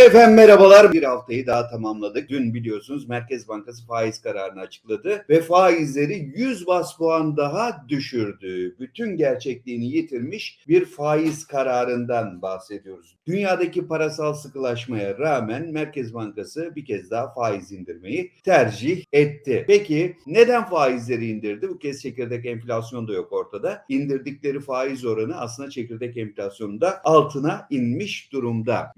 Efendim merhabalar. Bir haftayı daha tamamladık. Dün biliyorsunuz Merkez Bankası faiz kararını açıkladı ve faizleri 100 bas puan daha düşürdü. Bütün gerçekliğini yitirmiş bir faiz kararından bahsediyoruz. Dünyadaki parasal sıkılaşmaya rağmen Merkez Bankası bir kez daha faiz indirmeyi tercih etti. Peki neden faizleri indirdi? Bu kez çekirdek enflasyon da yok ortada. İndirdikleri faiz oranı aslında çekirdek enflasyonunda altına inmiş durumda.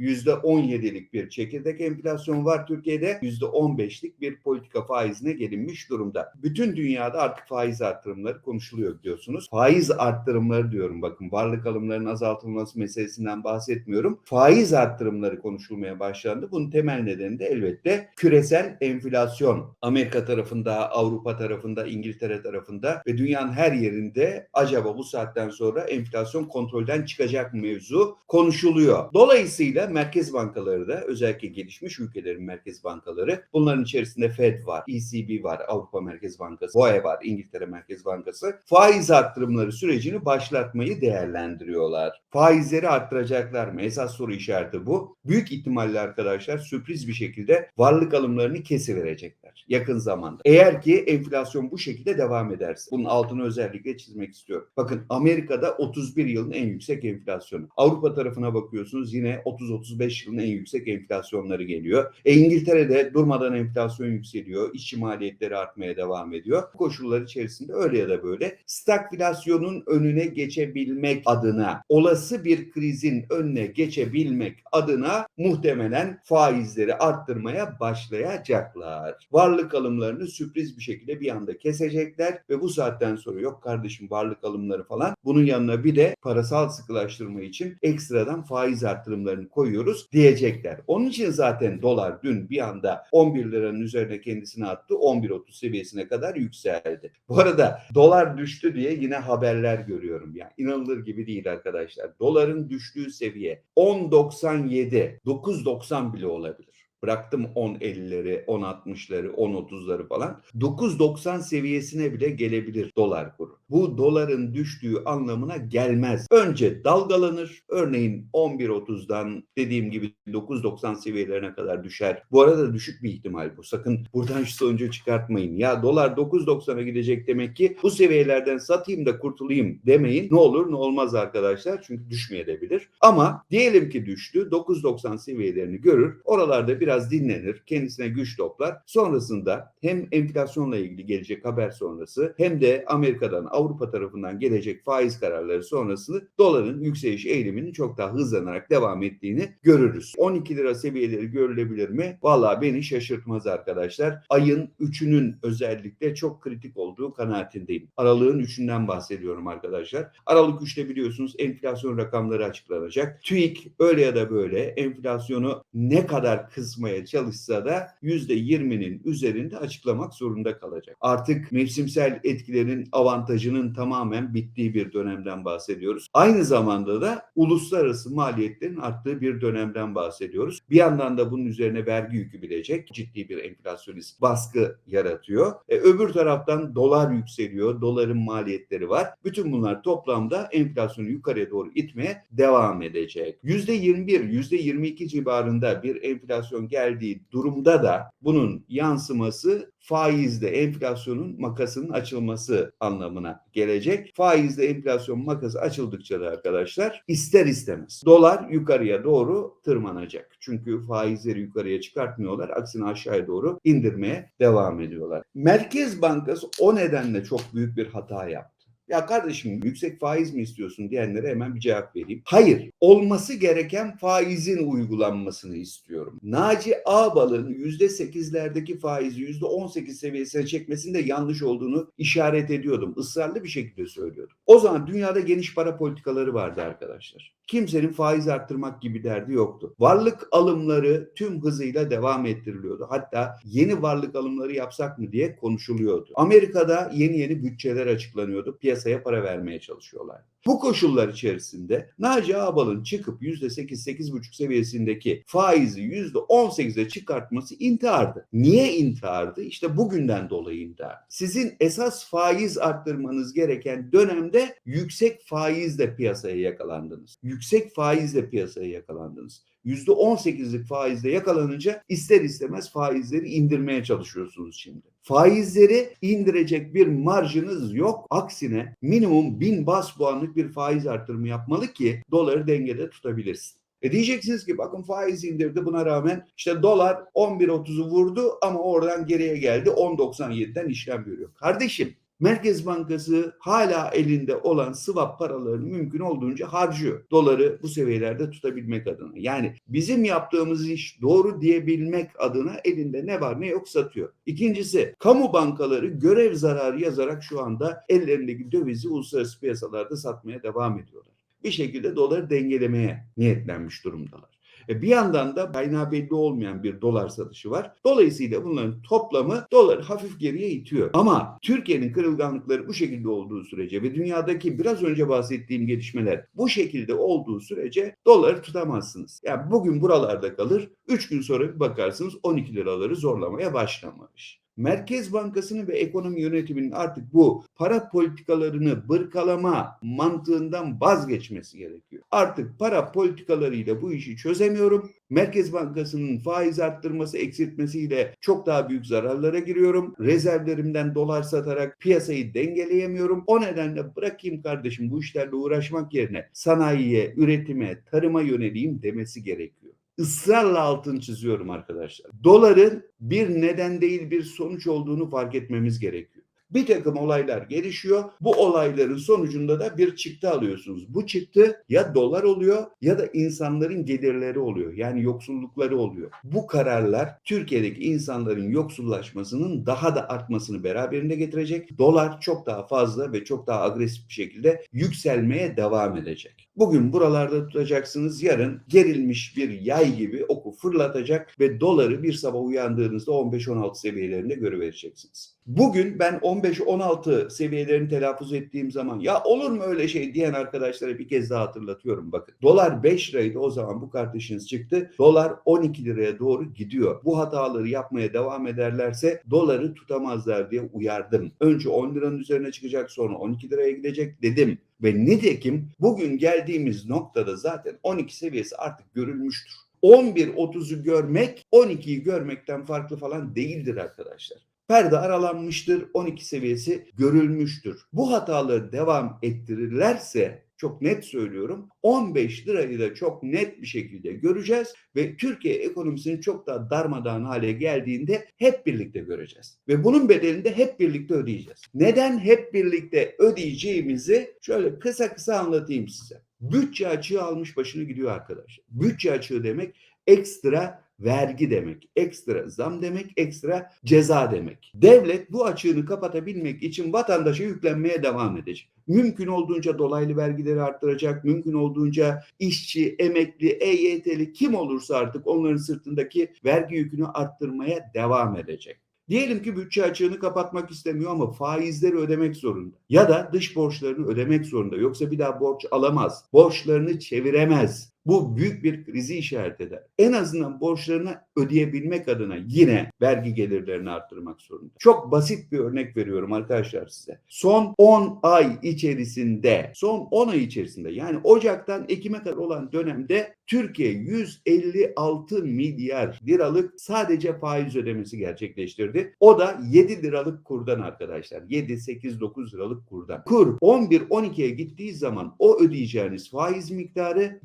%17'lik bir çekirdek enflasyon var Türkiye'de. %15'lik bir politika faizine gelinmiş durumda. Bütün dünyada artık faiz arttırımları konuşuluyor biliyorsunuz. Faiz arttırımları diyorum bakın varlık alımlarının azaltılması meselesinden bahsetmiyorum. Faiz arttırımları konuşulmaya başlandı. Bunun temel nedeni de elbette küresel enflasyon. Amerika tarafında, Avrupa tarafında, İngiltere tarafında ve dünyanın her yerinde acaba bu saatten sonra enflasyon kontrolden çıkacak mı mevzu konuşuluyor. Dolayısıyla merkez bankaları da özellikle gelişmiş ülkelerin merkez bankaları bunların içerisinde Fed var, ECB var, Avrupa Merkez Bankası, BOE var, İngiltere Merkez Bankası faiz arttırımları sürecini başlatmayı değerlendiriyorlar. Faizleri arttıracaklar mı? Esas soru işareti bu. Büyük ihtimalle arkadaşlar sürpriz bir şekilde varlık alımlarını kesiverecekler yakın zamanda. Eğer ki enflasyon bu şekilde devam ederse. Bunun altını özellikle çizmek istiyorum. Bakın Amerika'da 31 yılın en yüksek enflasyonu. Avrupa tarafına bakıyorsunuz yine 30-35 yılın en yüksek enflasyonları geliyor. E İngiltere'de durmadan enflasyon yükseliyor. İşçi maliyetleri artmaya devam ediyor. Bu koşullar içerisinde öyle ya da böyle stagflasyonun önüne geçebilmek adına olası bir krizin önüne geçebilmek adına muhtemelen faizleri arttırmaya başlayacaklar. Varlık alımlarını sürpriz bir şekilde bir anda kesecekler ve bu saatten sonra yok kardeşim varlık alımları falan bunun yanına bir de parasal sıkılaştırma için ekstradan faiz arttırımlarını koyuyoruz diyecekler. Onun için zaten dolar dün bir anda 11 liranın üzerine kendisini attı 11.30 seviyesine kadar yükseldi. Bu arada dolar düştü diye yine haberler görüyorum. Yani inanılır gibi değil arkadaşlar. Doların düştüğü seviye 10.97, 9.90 bile olabilir. Bıraktım 10.50'leri, 10.60'ları, 10.30'ları falan. 9.90 seviyesine bile gelebilir dolar kuru. Bu doların düştüğü anlamına gelmez. Önce dalgalanır. Örneğin 11.30'dan dediğim gibi 9.90 seviyelerine kadar düşer. Bu arada düşük bir ihtimal bu. Sakın buradan şu sonucu çıkartmayın. Ya dolar 9.90'a gidecek demek ki bu seviyelerden satayım da kurtulayım demeyin. Ne olur ne olmaz arkadaşlar. Çünkü düşmeyebilir. Ama diyelim ki düştü. 9.90 seviyelerini görür. Oralarda biraz biraz dinlenir, kendisine güç toplar. Sonrasında hem enflasyonla ilgili gelecek haber sonrası hem de Amerika'dan, Avrupa tarafından gelecek faiz kararları sonrasında doların yükseliş eğiliminin çok daha hızlanarak devam ettiğini görürüz. 12 lira seviyeleri görülebilir mi? Valla beni şaşırtmaz arkadaşlar. Ayın 3'ünün özellikle çok kritik olduğu kanaatindeyim. Aralığın 3'ünden bahsediyorum arkadaşlar. Aralık 3'te biliyorsunuz enflasyon rakamları açıklanacak. TÜİK öyle ya da böyle enflasyonu ne kadar kısmı kısmaya çalışsa da %20'nin üzerinde açıklamak zorunda kalacak. Artık mevsimsel etkilerin avantajının tamamen bittiği bir dönemden bahsediyoruz. Aynı zamanda da uluslararası maliyetlerin arttığı bir dönemden bahsediyoruz. Bir yandan da bunun üzerine vergi yükü bilecek ciddi bir enflasyonist baskı yaratıyor. E, öbür taraftan dolar yükseliyor, doların maliyetleri var. Bütün bunlar toplamda enflasyonu yukarıya doğru itmeye devam edecek. %21, %22 civarında bir enflasyon geldiği durumda da bunun yansıması faizde enflasyonun makasının açılması anlamına gelecek. Faizde enflasyon makası açıldıkça da arkadaşlar ister istemez dolar yukarıya doğru tırmanacak. Çünkü faizleri yukarıya çıkartmıyorlar. Aksine aşağıya doğru indirmeye devam ediyorlar. Merkez Bankası o nedenle çok büyük bir hata yaptı. Ya kardeşim yüksek faiz mi istiyorsun diyenlere hemen bir cevap vereyim. Hayır. Olması gereken faizin uygulanmasını istiyorum. Naci Ağbal'ın %8'lerdeki faizi %18 seviyesine çekmesinde yanlış olduğunu işaret ediyordum. Israrlı bir şekilde söylüyordum. O zaman dünyada geniş para politikaları vardı arkadaşlar. Kimsenin faiz arttırmak gibi derdi yoktu. Varlık alımları tüm hızıyla devam ettiriliyordu. Hatta yeni varlık alımları yapsak mı diye konuşuluyordu. Amerika'da yeni yeni bütçeler açıklanıyordu. Piyasaya para vermeye çalışıyorlar. Bu koşullar içerisinde Naci Ağbal'ın çıkıp %8-8,5 seviyesindeki faizi %18'e çıkartması intihardı. Niye intihardı? İşte bugünden dolayı intihar. Sizin esas faiz arttırmanız gereken dönemde yüksek faizle piyasaya yakalandınız. Yüksek faizle piyasaya yakalandınız. %18'lik faizle yakalanınca ister istemez faizleri indirmeye çalışıyorsunuz şimdi. Faizleri indirecek bir marjınız yok. Aksine minimum 1000 bas puanlık bir faiz artırımı yapmalı ki doları dengede tutabilirsin. E diyeceksiniz ki bakın faiz indirdi buna rağmen işte dolar 11.30'u vurdu ama oradan geriye geldi 10.97'den işlem görüyor. Kardeşim Merkez Bankası hala elinde olan swap paralarını mümkün olduğunca harcıyor. Doları bu seviyelerde tutabilmek adına. Yani bizim yaptığımız iş doğru diyebilmek adına elinde ne var ne yok satıyor. İkincisi kamu bankaları görev zararı yazarak şu anda ellerindeki dövizi uluslararası piyasalarda satmaya devam ediyorlar. Bir şekilde doları dengelemeye niyetlenmiş durumdalar. E bir yandan da kaynağı belli olmayan bir dolar satışı var. Dolayısıyla bunların toplamı doları hafif geriye itiyor. Ama Türkiye'nin kırılganlıkları bu şekilde olduğu sürece ve dünyadaki biraz önce bahsettiğim gelişmeler bu şekilde olduğu sürece doları tutamazsınız. Yani bugün buralarda kalır, 3 gün sonra bir bakarsınız 12 liraları zorlamaya başlamış. Merkez Bankası'nın ve ekonomi yönetiminin artık bu para politikalarını bırkalama mantığından vazgeçmesi gerekiyor. Artık para politikalarıyla bu işi çözemiyorum. Merkez Bankası'nın faiz arttırması, eksiltmesiyle çok daha büyük zararlara giriyorum. Rezervlerimden dolar satarak piyasayı dengeleyemiyorum. O nedenle bırakayım kardeşim bu işlerle uğraşmak yerine sanayiye, üretime, tarıma yöneleyim demesi gerekiyor ısrarla altın çiziyorum arkadaşlar. Doların bir neden değil bir sonuç olduğunu fark etmemiz gerekiyor. Bir takım olaylar gelişiyor. Bu olayların sonucunda da bir çıktı alıyorsunuz. Bu çıktı ya dolar oluyor ya da insanların gelirleri oluyor. Yani yoksullukları oluyor. Bu kararlar Türkiye'deki insanların yoksullaşmasının daha da artmasını beraberinde getirecek. Dolar çok daha fazla ve çok daha agresif bir şekilde yükselmeye devam edecek. Bugün buralarda tutacaksınız. Yarın gerilmiş bir yay gibi oku fırlatacak ve doları bir sabah uyandığınızda 15-16 seviyelerinde görüvereceksiniz. Bugün ben 15-16 seviyelerini telaffuz ettiğim zaman ya olur mu öyle şey diyen arkadaşlara bir kez daha hatırlatıyorum bakın. Dolar 5 liraydı o zaman bu kardeşiniz çıktı. Dolar 12 liraya doğru gidiyor. Bu hataları yapmaya devam ederlerse doları tutamazlar diye uyardım. Önce 10 liranın üzerine çıkacak sonra 12 liraya gidecek dedim. Ve nitekim bugün geldiğimiz noktada zaten 12 seviyesi artık görülmüştür. 11.30'u görmek 12'yi görmekten farklı falan değildir arkadaşlar. Perde aralanmıştır, 12 seviyesi görülmüştür. Bu hataları devam ettirirlerse çok net söylüyorum 15 lirayı da çok net bir şekilde göreceğiz ve Türkiye ekonomisinin çok daha darmadağın hale geldiğinde hep birlikte göreceğiz. Ve bunun bedelini de hep birlikte ödeyeceğiz. Neden hep birlikte ödeyeceğimizi şöyle kısa kısa anlatayım size. Bütçe açığı almış başını gidiyor arkadaşlar. Bütçe açığı demek ekstra vergi demek, ekstra zam demek, ekstra ceza demek. Devlet bu açığını kapatabilmek için vatandaşa yüklenmeye devam edecek. Mümkün olduğunca dolaylı vergileri arttıracak, mümkün olduğunca işçi, emekli, EYT'li kim olursa artık onların sırtındaki vergi yükünü arttırmaya devam edecek. Diyelim ki bütçe açığını kapatmak istemiyor ama faizleri ödemek zorunda. Ya da dış borçlarını ödemek zorunda. Yoksa bir daha borç alamaz. Borçlarını çeviremez. Bu büyük bir krizi işaret eder. En azından borçlarını ödeyebilmek adına yine vergi gelirlerini arttırmak zorunda. Çok basit bir örnek veriyorum arkadaşlar size. Son 10 ay içerisinde, son 10 ay içerisinde yani Ocak'tan Ekim'e kadar olan dönemde Türkiye 156 milyar liralık sadece faiz ödemesi gerçekleştirdi. O da 7 liralık kurdan arkadaşlar. 7, 8, 9 liralık kurdan. Kur 11-12'ye gittiği zaman o ödeyeceğiniz faiz miktarı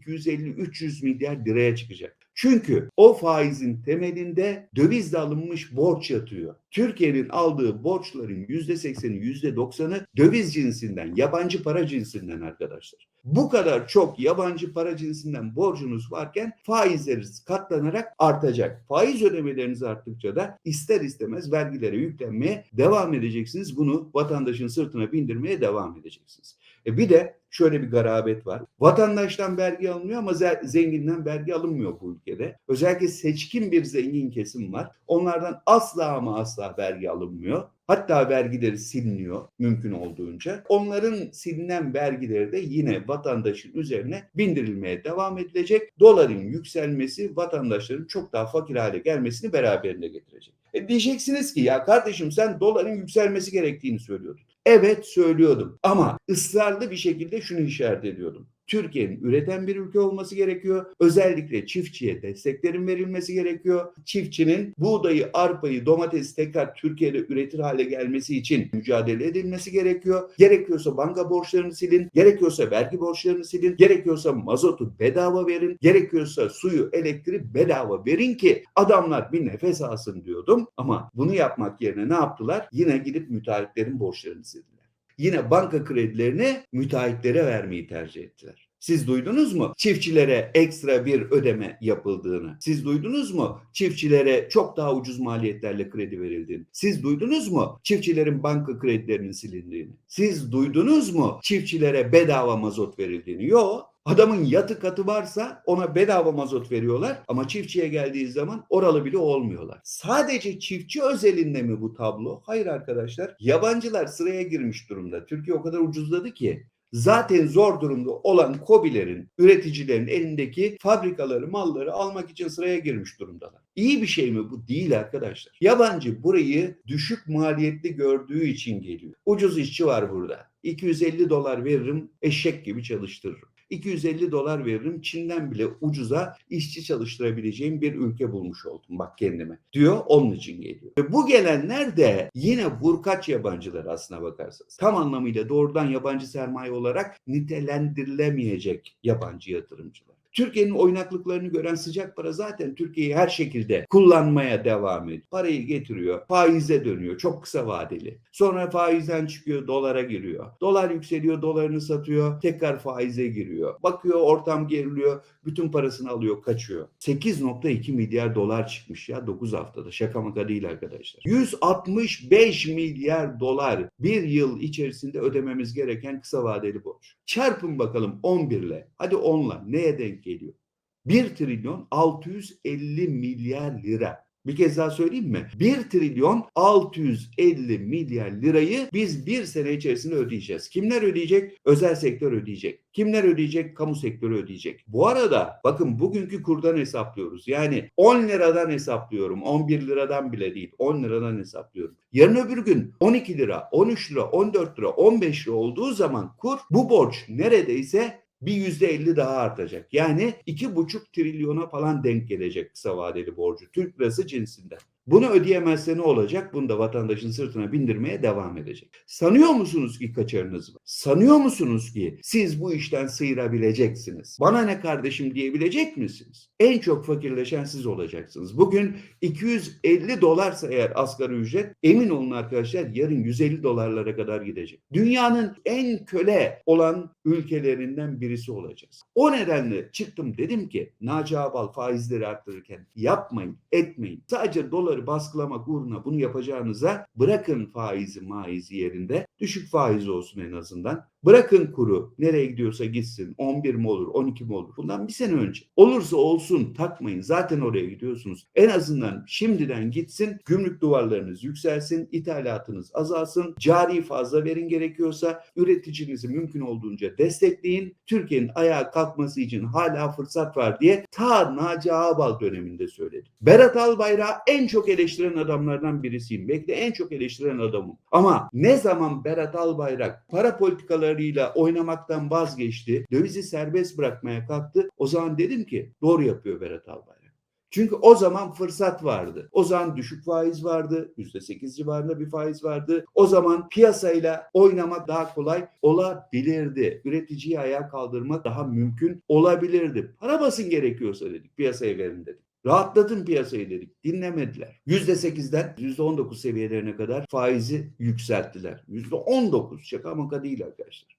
250-300 milyar liraya çıkacak. Çünkü o faizin temelinde dövizle alınmış borç yatıyor. Türkiye'nin aldığı borçların %80'i %90'ı döviz cinsinden, yabancı para cinsinden arkadaşlar. Bu kadar çok yabancı para cinsinden borcunuz varken faizleriniz katlanarak artacak. Faiz ödemeleriniz arttıkça da ister istemez vergilere yüklenmeye devam edeceksiniz. Bunu vatandaşın sırtına bindirmeye devam edeceksiniz. E bir de şöyle bir garabet var. Vatandaştan vergi alınıyor ama zenginden vergi alınmıyor bu ülkede. Özellikle seçkin bir zengin kesim var. Onlardan asla ama asla vergi alınmıyor. Hatta vergileri siliniyor mümkün olduğunca. Onların silinen vergileri de yine vatandaşın üzerine bindirilmeye devam edilecek. Doların yükselmesi vatandaşların çok daha fakir hale gelmesini beraberinde getirecek. E diyeceksiniz ki ya kardeşim sen doların yükselmesi gerektiğini söylüyordun. Evet söylüyordum ama ısrarlı bir şekilde şunu işaret ediyordum. Türkiye'nin üreten bir ülke olması gerekiyor. Özellikle çiftçiye desteklerin verilmesi gerekiyor. Çiftçinin buğdayı, arpayı, domatesi tekrar Türkiye'de üretir hale gelmesi için mücadele edilmesi gerekiyor. Gerekiyorsa banka borçlarını silin, gerekiyorsa vergi borçlarını silin, gerekiyorsa mazotu bedava verin, gerekiyorsa suyu, elektriği bedava verin ki adamlar bir nefes alsın diyordum. Ama bunu yapmak yerine ne yaptılar? Yine gidip müteahhitlerin borçlarını sildiler. Yine banka kredilerini müteahhitlere vermeyi tercih ettiler. Siz duydunuz mu? Çiftçilere ekstra bir ödeme yapıldığını. Siz duydunuz mu? Çiftçilere çok daha ucuz maliyetlerle kredi verildiğini. Siz duydunuz mu? Çiftçilerin banka kredilerinin silindiğini. Siz duydunuz mu? Çiftçilere bedava mazot verildiğini. Yok. Adamın yatı katı varsa ona bedava mazot veriyorlar ama çiftçiye geldiği zaman oralı bile olmuyorlar. Sadece çiftçi özelinde mi bu tablo? Hayır arkadaşlar. Yabancılar sıraya girmiş durumda. Türkiye o kadar ucuzladı ki zaten zor durumda olan kobilerin, üreticilerin elindeki fabrikaları, malları almak için sıraya girmiş durumdalar. İyi bir şey mi bu? Değil arkadaşlar. Yabancı burayı düşük maliyetli gördüğü için geliyor. Ucuz işçi var burada. 250 dolar veririm, eşek gibi çalıştırırım. 250 dolar veririm Çin'den bile ucuza işçi çalıştırabileceğim bir ülke bulmuş oldum bak kendime diyor onun için geliyor. Ve bu gelenler de yine vurkaç yabancılar aslına bakarsanız. Tam anlamıyla doğrudan yabancı sermaye olarak nitelendirilemeyecek yabancı yatırımcılar. Türkiye'nin oynaklıklarını gören sıcak para zaten Türkiye'yi her şekilde kullanmaya devam ediyor. Parayı getiriyor, faize dönüyor, çok kısa vadeli. Sonra faizden çıkıyor, dolara giriyor. Dolar yükseliyor, dolarını satıyor, tekrar faize giriyor. Bakıyor ortam geriliyor, bütün parasını alıyor, kaçıyor. 8.2 milyar dolar çıkmış ya 9 haftada. Şaka maka değil arkadaşlar. 165 milyar dolar bir yıl içerisinde ödememiz gereken kısa vadeli borç. Çarpın bakalım 11 ile. Hadi 10 ile. Neye denk geliyor? 1 trilyon 650 milyar lira. Bir kez daha söyleyeyim mi? 1 trilyon 650 milyar lirayı biz bir sene içerisinde ödeyeceğiz. Kimler ödeyecek? Özel sektör ödeyecek. Kimler ödeyecek? Kamu sektörü ödeyecek. Bu arada bakın bugünkü kurdan hesaplıyoruz. Yani 10 liradan hesaplıyorum. 11 liradan bile değil. 10 liradan hesaplıyorum. Yarın öbür gün 12 lira, 13 lira, 14 lira, 15 lira olduğu zaman kur bu borç neredeyse bir yüzde elli daha artacak. Yani iki buçuk trilyona falan denk gelecek kısa vadeli borcu. Türk lirası cinsinden. Bunu ödeyemezse ne olacak? Bunu da vatandaşın sırtına bindirmeye devam edecek. Sanıyor musunuz ki kaçarınız var? Sanıyor musunuz ki siz bu işten sıyırabileceksiniz? Bana ne kardeşim diyebilecek misiniz? En çok fakirleşen siz olacaksınız. Bugün 250 dolarsa eğer asgari ücret emin olun arkadaşlar yarın 150 dolarlara kadar gidecek. Dünyanın en köle olan ülkelerinden birisi olacağız. O nedenle çıktım dedim ki Naci Abal faizleri arttırırken yapmayın, etmeyin. Sadece doları baskılamak uğruna bunu yapacağınıza bırakın faizi maizi yerinde. Düşük faiz olsun en azından. Bırakın kuru nereye gidiyorsa gitsin 11 mi olur 12 mi olur bundan bir sene önce. Olursa olsun takmayın zaten oraya gidiyorsunuz. En azından şimdiden gitsin gümrük duvarlarınız yükselsin ithalatınız azalsın cari fazla verin gerekiyorsa üreticinizi mümkün olduğunca destekleyin. Türkiye'nin ayağa kalkması için hala fırsat var diye ta Naci Ağbal döneminde söyledi. Berat Albayrak en çok eleştiren adamlardan birisiyim. Belki de en çok eleştiren adamım. Ama ne zaman Berat Albayrak para politikalarıyla oynamaktan vazgeçti, dövizi serbest bırakmaya kalktı, o zaman dedim ki doğru yapıyor Berat Albayrak. Çünkü o zaman fırsat vardı. O zaman düşük faiz vardı. %8 civarında bir faiz vardı. O zaman piyasayla oynamak daha kolay olabilirdi. Üreticiyi ayağa kaldırmak daha mümkün olabilirdi. Para basın gerekiyorsa dedik. Piyasaya verin dedik. Rahatlatın piyasayı dedik. Dinlemediler. %8'den %19 seviyelerine kadar faizi yükselttiler. %19 şaka maka değil arkadaşlar.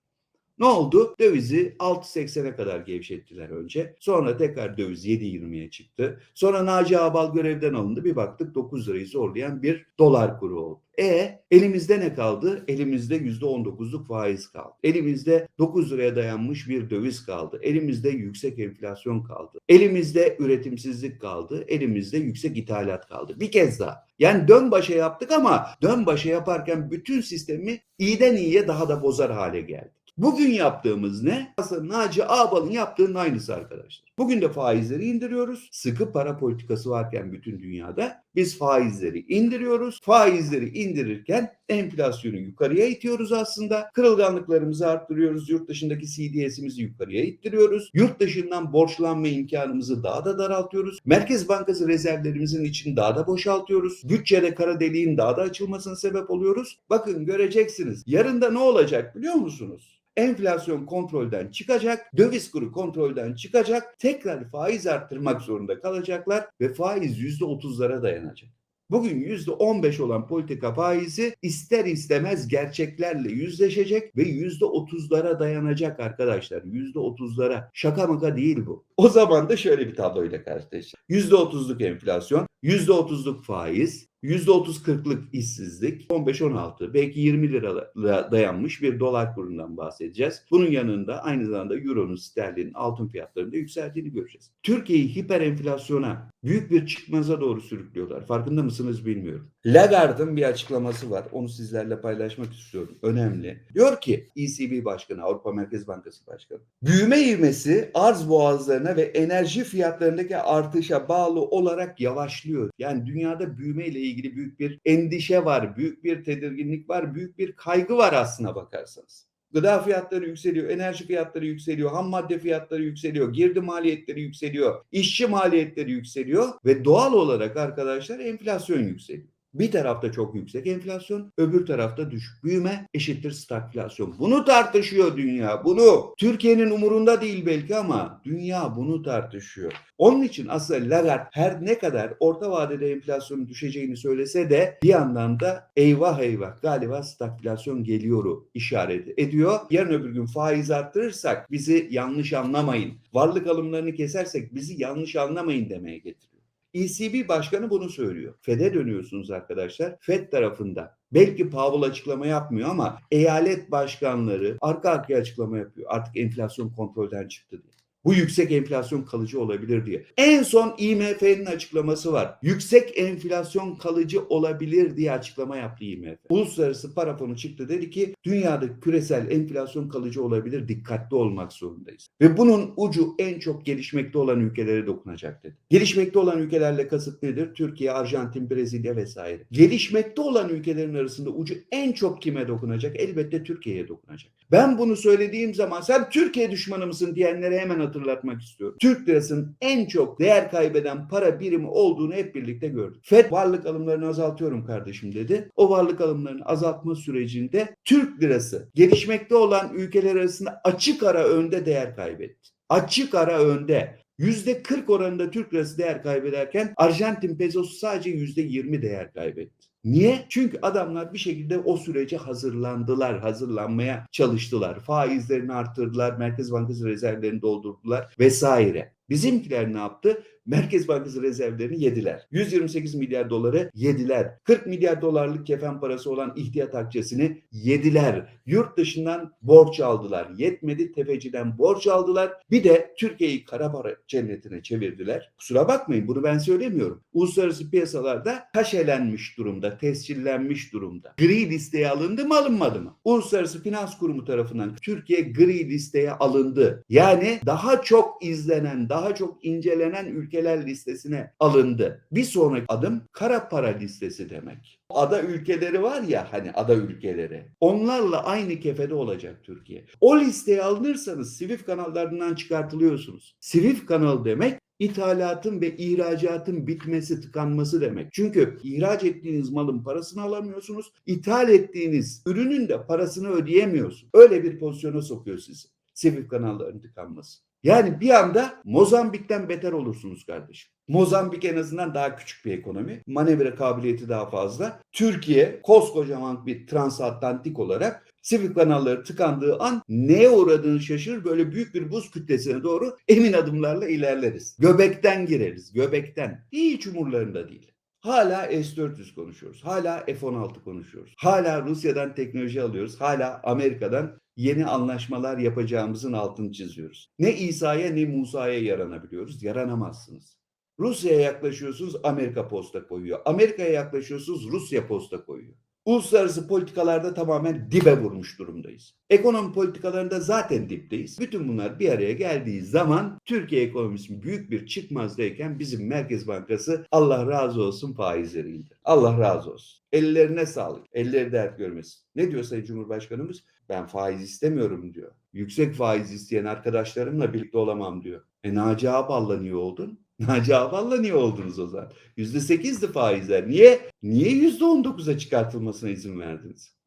Ne oldu? Dövizi 6.80'e kadar gevşettiler önce. Sonra tekrar döviz 7.20'ye çıktı. Sonra Naci Ağbal görevden alındı. Bir baktık 9 lirayı zorlayan bir dolar kuru oldu. E elimizde ne kaldı? Elimizde %19'luk faiz kaldı. Elimizde 9 liraya dayanmış bir döviz kaldı. Elimizde yüksek enflasyon kaldı. Elimizde üretimsizlik kaldı. Elimizde yüksek ithalat kaldı. Bir kez daha. Yani dön başa yaptık ama dön başa yaparken bütün sistemi iyiden iyiye daha da bozar hale geldik. Bugün yaptığımız ne? Aslında Naci Ağbal'ın yaptığının aynısı arkadaşlar. Bugün de faizleri indiriyoruz. Sıkı para politikası varken bütün dünyada biz faizleri indiriyoruz. Faizleri indirirken enflasyonu yukarıya itiyoruz aslında. Kırılganlıklarımızı arttırıyoruz. Yurt dışındaki CDS'imizi yukarıya ittiriyoruz. Yurt dışından borçlanma imkanımızı daha da daraltıyoruz. Merkez Bankası rezervlerimizin içini daha da boşaltıyoruz. Bütçede kara deliğin daha da açılmasına sebep oluyoruz. Bakın göreceksiniz. Yarın da ne olacak biliyor musunuz? Enflasyon kontrolden çıkacak, döviz kuru kontrolden çıkacak, tekrar faiz arttırmak zorunda kalacaklar ve faiz %30'lara dayanacak. Bugün %15 olan politika faizi ister istemez gerçeklerle yüzleşecek ve %30'lara dayanacak arkadaşlar. %30'lara. Şaka maka değil bu. O zaman da şöyle bir tabloyla karşılaşacağız. %30'luk enflasyon, %30'luk faiz, %30-40'lık işsizlik, 15-16 belki 20 lira dayanmış bir dolar kurundan bahsedeceğiz. Bunun yanında aynı zamanda euronun, sterlinin, altın fiyatlarında yükseldiğini göreceğiz. Türkiye'yi hiper enflasyona, büyük bir çıkmaza doğru sürüklüyorlar. Farkında mısınız bilmiyorum. Lagarde'ın bir açıklaması var. Onu sizlerle paylaşmak istiyorum. Önemli. Diyor ki ECB Başkanı, Avrupa Merkez Bankası Başkanı. Büyüme ivmesi arz boğazlarına ve enerji fiyatlarındaki artışa bağlı olarak yavaşlıyor. Yani dünyada büyüme ile ilgili büyük bir endişe var, büyük bir tedirginlik var, büyük bir kaygı var aslına bakarsanız. Gıda fiyatları yükseliyor, enerji fiyatları yükseliyor, ham madde fiyatları yükseliyor, girdi maliyetleri yükseliyor, işçi maliyetleri yükseliyor ve doğal olarak arkadaşlar enflasyon yükseliyor. Bir tarafta çok yüksek enflasyon, öbür tarafta düşük büyüme eşittir stagflasyon. Bunu tartışıyor dünya, bunu. Türkiye'nin umurunda değil belki ama dünya bunu tartışıyor. Onun için aslında Lagarde her ne kadar orta vadede enflasyonun düşeceğini söylese de bir yandan da eyvah eyvah galiba stagflasyon geliyoru işaret ediyor. Yarın öbür gün faiz arttırırsak bizi yanlış anlamayın. Varlık alımlarını kesersek bizi yanlış anlamayın demeye getiriyor. ECB başkanı bunu söylüyor. FED'e dönüyorsunuz arkadaşlar. FED tarafında belki Powell açıklama yapmıyor ama eyalet başkanları arka arkaya açıklama yapıyor. Artık enflasyon kontrolden çıktı diye. Bu yüksek enflasyon kalıcı olabilir diye. En son IMF'nin açıklaması var. Yüksek enflasyon kalıcı olabilir diye açıklama yaptı IMF. Uluslararası para fonu çıktı dedi ki dünyada küresel enflasyon kalıcı olabilir dikkatli olmak zorundayız. Ve bunun ucu en çok gelişmekte olan ülkelere dokunacak dedi. Gelişmekte olan ülkelerle kasıt nedir? Türkiye, Arjantin, Brezilya vesaire. Gelişmekte olan ülkelerin arasında ucu en çok kime dokunacak? Elbette Türkiye'ye dokunacak. Ben bunu söylediğim zaman sen Türkiye düşmanı mısın diyenlere hemen hatırlatmak istiyorum. Türk lirasının en çok değer kaybeden para birimi olduğunu hep birlikte gördük. FED varlık alımlarını azaltıyorum kardeşim dedi. O varlık alımlarını azaltma sürecinde Türk lirası gelişmekte olan ülkeler arasında açık ara önde değer kaybetti. Açık ara önde. %40 oranında Türk lirası değer kaybederken Arjantin pesosu sadece %20 değer kaybetti. Niye? Çünkü adamlar bir şekilde o sürece hazırlandılar, hazırlanmaya çalıştılar. Faizlerini arttırdılar, Merkez Bankası rezervlerini doldurdular vesaire. Bizimkiler ne yaptı? Merkez Bankası rezervlerini yediler. 128 milyar doları yediler. 40 milyar dolarlık kefen parası olan ihtiyat akçesini yediler. Yurt dışından borç aldılar. Yetmedi tefeciden borç aldılar. Bir de Türkiye'yi kara para cennetine çevirdiler. Kusura bakmayın bunu ben söylemiyorum. Uluslararası piyasalarda taşelenmiş durumda, tescillenmiş durumda. Gri listeye alındı mı alınmadı mı? Uluslararası Finans Kurumu tarafından Türkiye gri listeye alındı. Yani daha çok izlenen, daha çok incelenen ülke ülkeler listesine alındı. Bir sonraki adım kara para listesi demek. Ada ülkeleri var ya hani ada ülkeleri. Onlarla aynı kefede olacak Türkiye. O listeye alınırsanız Swift kanallarından çıkartılıyorsunuz. Swift kanal demek ithalatın ve ihracatın bitmesi, tıkanması demek. Çünkü ihraç ettiğiniz malın parasını alamıyorsunuz. ithal ettiğiniz ürünün de parasını ödeyemiyorsunuz. Öyle bir pozisyona sokuyor sizi. Swift kanalların tıkanması. Yani bir anda Mozambik'ten beter olursunuz kardeşim. Mozambik en azından daha küçük bir ekonomi. Manevra kabiliyeti daha fazla. Türkiye koskocaman bir transatlantik olarak Sivil kanalları tıkandığı an neye uğradığını şaşırır böyle büyük bir buz kütlesine doğru emin adımlarla ilerleriz. Göbekten gireriz, göbekten. Hiç umurlarında değil. Hala S-400 konuşuyoruz. Hala F-16 konuşuyoruz. Hala Rusya'dan teknoloji alıyoruz. Hala Amerika'dan yeni anlaşmalar yapacağımızın altını çiziyoruz. Ne İsa'ya ne Musa'ya yaranabiliyoruz. Yaranamazsınız. Rusya'ya yaklaşıyorsunuz Amerika posta koyuyor. Amerika'ya yaklaşıyorsunuz Rusya posta koyuyor. Uluslararası politikalarda tamamen dibe vurmuş durumdayız. Ekonomi politikalarında zaten dipteyiz. Bütün bunlar bir araya geldiği zaman Türkiye ekonomisi büyük bir çıkmazdayken bizim Merkez Bankası Allah razı olsun faizleri indir. Allah razı olsun. Ellerine sağlık. Elleri dert görmesin. Ne diyor Sayın Cumhurbaşkanımız? Ben faiz istemiyorum diyor. Yüksek faiz isteyen arkadaşlarımla birlikte olamam diyor. E Naci Ağbal'la niye oldun? Naci Ağbal'la niye oldunuz o zaman? %8'di faizler. Niye? Niye %19'a çıkartılmasına izin verdiniz?